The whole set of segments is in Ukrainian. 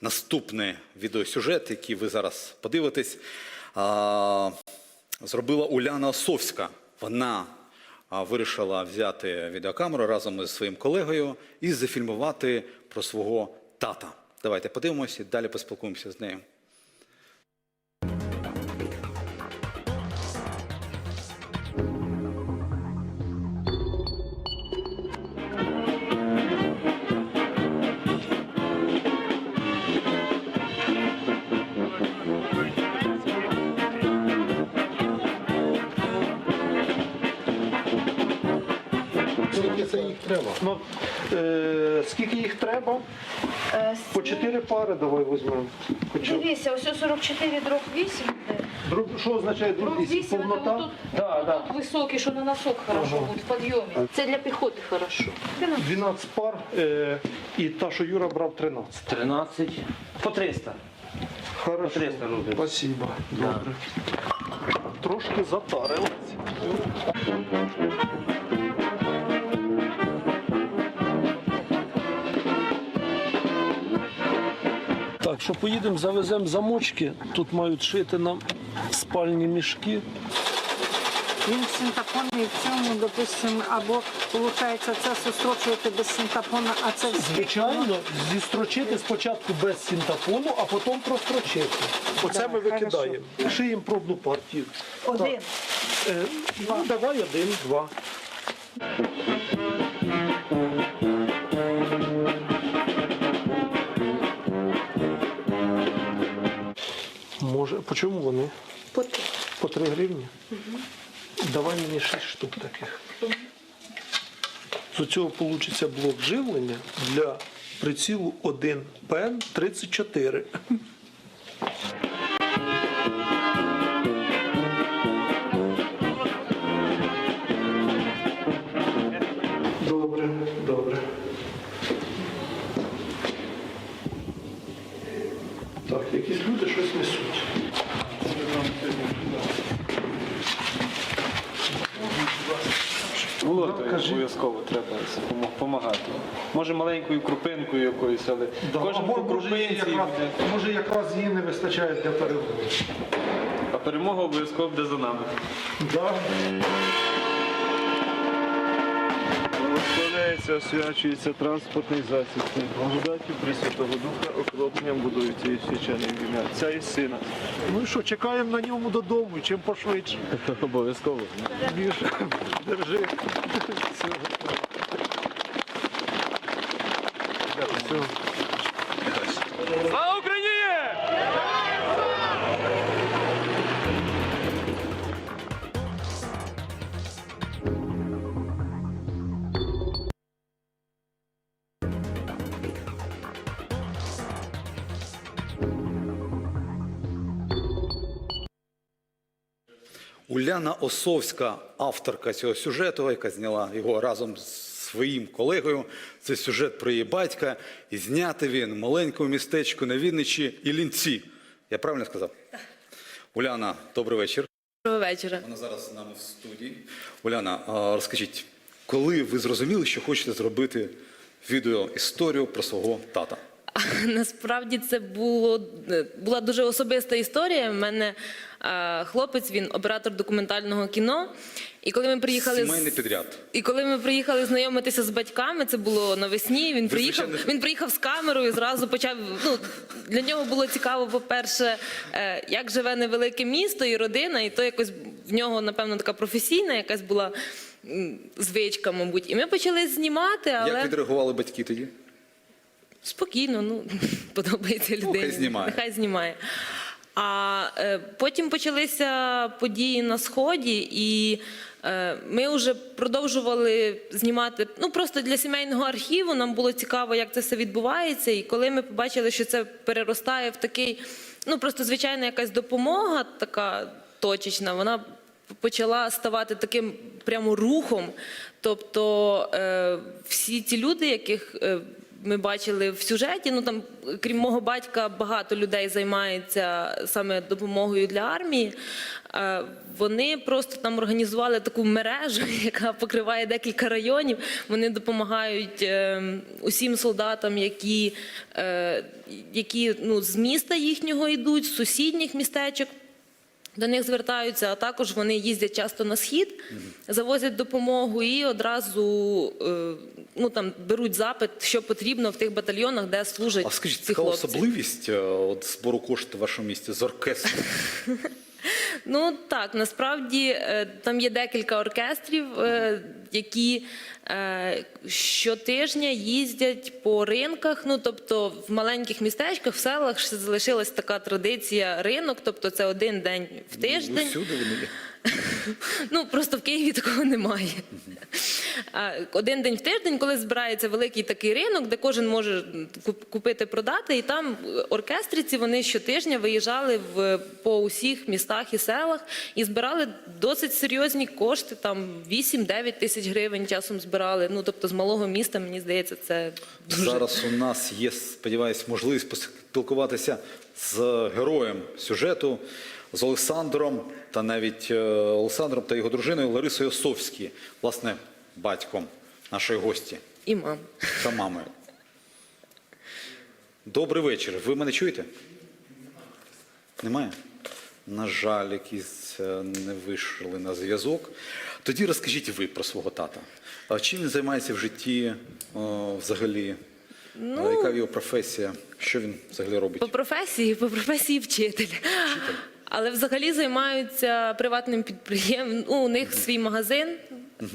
наступний відеосюжет, який ви зараз подивитесь, зробила Уляна Осовська. Вона вирішила взяти відеокамеру разом із своїм колегою і зафільмувати про свого тата. Давайте подивимося і далі поспілкуємося з нею. Треба? Ну, е, скільки їх треба? Е, По чотири пари давай візьмемо. Хоча б. Дивіться, ось 44 дроб 8. де. Друг, що означає Дроб друг 8, Повнота? тут, Да, да. тут високий, що на носок хорошо буде, в підйомі. Це для піхоти хорошо. 12 пар е, і та, що Юра брав 13. 13 по 300. Хорошо. 300 рублів. Спасибо. Добре. Трошки затарилась. Так, що поїдемо, завеземо замочки. Тут мають шити нам спальні мішки. Він в синтапоні і в цьому, допустимо, або виходить, це сустрочувати без синтапона, а це з Звичайно, зістрочити спочатку без синтафону, а потім прострочити. Оце ми викидаємо. Шиємо пробну партію. один. Е, ну, давай один, два. По чому вони? По три. По 3 гривні? Давай мені шість штук таких. З цього вийде блок живлення для прицілу 1 ПН 34. Обов'язково треба допомагати. Може маленькою крупинкою якоюсь, але кожен по крупинці, якраз, може якраз її не вистачає для перемоги. а перемога обов'язково буде за нами. Да? Благословляється, освячується транспортний засіб. Благодаті Пресвятого Духа окропленням будується і свяченим ім'я Отця і Сина. Ну і що, чекаємо на ньому додому, чим пошвидше. Обов'язково. Більше. Держи. Все. Уляна Осовська, авторка цього сюжету, яка зняла його разом з своїм колегою. Це сюжет про її батька. І знятий він в маленькому містечку на Вінничі Іллінці. Я правильно сказав? Уляна, добрий вечір. Доброго вечора. Вона зараз з нами в студії. Уляна, розкажіть, коли ви зрозуміли, що хочете зробити відеоісторію про свого тата? Насправді це було е, була дуже особиста історія. У мене е, хлопець, він оператор документального кіно. І коли ми приїхали з- Сімейний підряд. І коли ми приїхали знайомитися з батьками, це було навесні. Він приїхав. Він приїхав з камерою. Зразу почав. Ну для нього було цікаво, по-перше, е, як живе невелике місто і родина, і то якось в нього, напевно, така професійна якась була звичка, мабуть. І ми почали знімати, але Як відреагували батьки тоді? Спокійно, ну подобається людині. хай знімає. Нехай знімає. А е, потім почалися події на сході, і е, ми вже продовжували знімати. Ну просто для сімейного архіву нам було цікаво, як це все відбувається. І коли ми побачили, що це переростає в такий, ну просто звичайна якась допомога, така точечна, вона почала ставати таким прямо рухом. Тобто е, всі ці люди, яких е, ми бачили в сюжеті. Ну там, крім мого батька, багато людей займається саме допомогою для армії. Е, Вони просто там організували таку мережу, яка покриває декілька районів. Вони допомагають е, усім солдатам, які, е, які ну, з міста їхнього йдуть, з сусідніх містечок. До них звертаються, а також вони їздять часто на схід, завозять допомогу і одразу е, ну, там, беруть запит, що потрібно в тих батальйонах, де служать А скажіть, ці така хлопці. особливість е, от, збору коштів в вашому місті з оркестром? Ну так, насправді е, там є декілька оркестрів, е, які е, щотижня їздять по ринках. Ну тобто в маленьких містечках, в селах залишилась така традиція ринок, тобто це один день в тиждень. Усюди вони. Ну просто в Києві такого немає. А, Один день в тиждень, коли збирається великий такий ринок, де кожен може купити, продати, і там оркестриці вони щотижня виїжджали в по усіх містах і селах і збирали досить серйозні кошти. Там 8-9 тисяч гривень часом збирали. Ну тобто з малого міста, мені здається, це дуже Зараз у нас є, сподіваюсь, можливість поспілкуватися з героєм сюжету, з Олександром та навіть е, Олександром та його дружиною Ларисою Осовські, власне, батьком нашої гості і мам. та мамою. Добрий вечір. Ви мене чуєте? Немає? На жаль, якісь е, не вийшли на зв'язок. Тоді розкажіть ви про свого тата. А Чим він займається в житті о, взагалі? Ну, Яка його професія? Що він взагалі робить? По професії, по професії вчитель. Але взагалі займаються приватним підприємством. Ну, у них свій магазин. Е,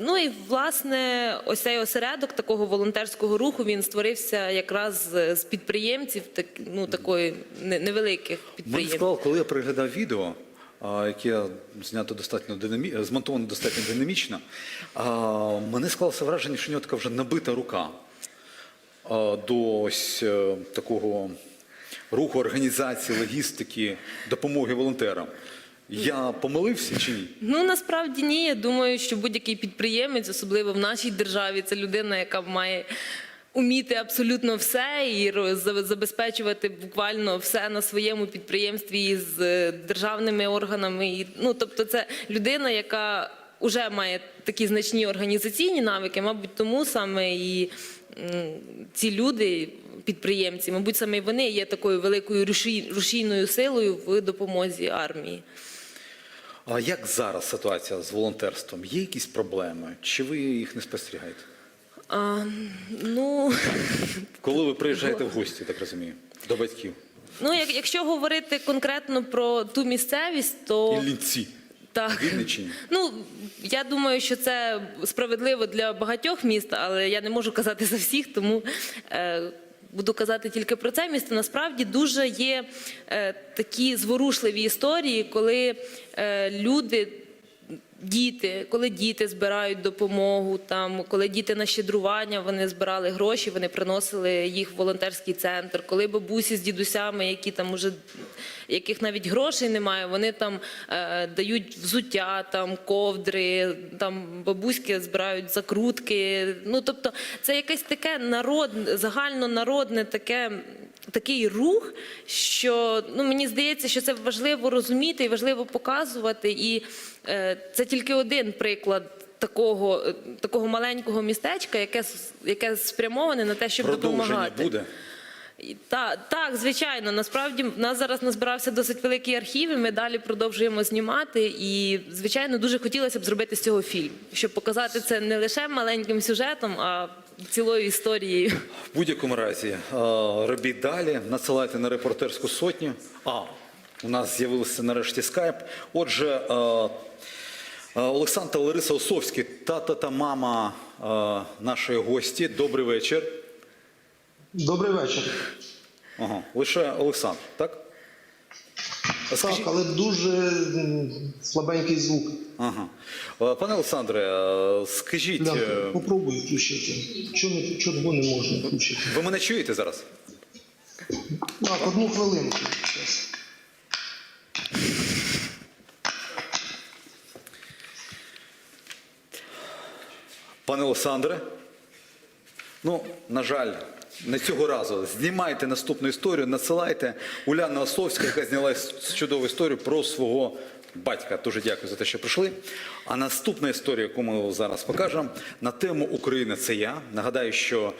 Ну і власне ось цей осередок такого волонтерського руху він створився якраз з підприємців, так, ну такої не- невеликих Мені підприємств. сказав, коли я переглядав відео, яке знято достатньо динамі... змонтовано достатньо динамічно, мене склалося враження, що у нього така вже набита рука до ось е, такого руху організації, логістики, допомоги волонтерам. Я помилився чи ні? Ну насправді ні. Я думаю, що будь-який підприємець, особливо в нашій державі, це людина, яка має уміти абсолютно все і забезпечувати буквально все на своєму підприємстві із е, державними органами. І, ну тобто, це людина, яка вже має такі значні організаційні навики, мабуть, тому саме і ці люди. Підприємці, мабуть, саме вони є такою великою рушійною силою в допомозі армії. А як зараз ситуація з волонтерством? Є якісь проблеми? Чи ви їх не спостерігаєте? А, ну, Коли ви приїжджаєте в гості, так розумію, до батьків? ну як, якщо говорити конкретно про ту місцевість, то Іллінці. так. Вінниччині. Ну, я думаю, що це справедливо для багатьох міст, але я не можу казати за всіх, тому е, буду казати тільки про це місто. Насправді дуже є е, такі зворушливі історії, коли е, люди. Діти, коли діти збирають допомогу, там коли діти на щедрування, вони збирали гроші, вони приносили їх в волонтерський центр. Коли бабусі з дідусями, які там уже яких навіть грошей немає, вони там е, дають взуття, там ковдри, там бабуськи збирають закрутки. Ну тобто, це якесь таке народ, загальнонародне таке. Такий рух, що ну мені здається, що це важливо розуміти і важливо показувати. І е, це тільки один приклад такого, е, такого маленького містечка, яке яке спрямоване на те, щоб Продовження допомагати. буде. Та, так, звичайно. Насправді в нас зараз назбирався досить великий архів, і ми далі продовжуємо знімати. І, звичайно, дуже хотілося б зробити з цього фільм, щоб показати це не лише маленьким сюжетом, а цілою історією. В будь-якому разі, е, робіть далі, надсилайте на репортерську сотню. А, у нас з'явився нарешті скайп. Отже, е, е, Олександр та Лариса Осовські, тата та мама нашої гості. Добрий вечір. Добрий вечір. Ага, лише Олександр, так? Так, але дуже слабенький звук. Ага. Е, Пане Олександре, е, скажіть, Да, е, попробуй включити. Не, чого не можна включити? ви мене чуєте зараз? Так, одну хвилинку. Пане Олександре? Ну, на жаль, не цього разу. Знімайте наступну історію, надсилайте. Уляна Осовська, яка зняла чудову історію про свого батька. Дуже дякую за те, що прийшли. А наступна історія, яку ми зараз покажемо, на тему Україна це я. Нагадаю, що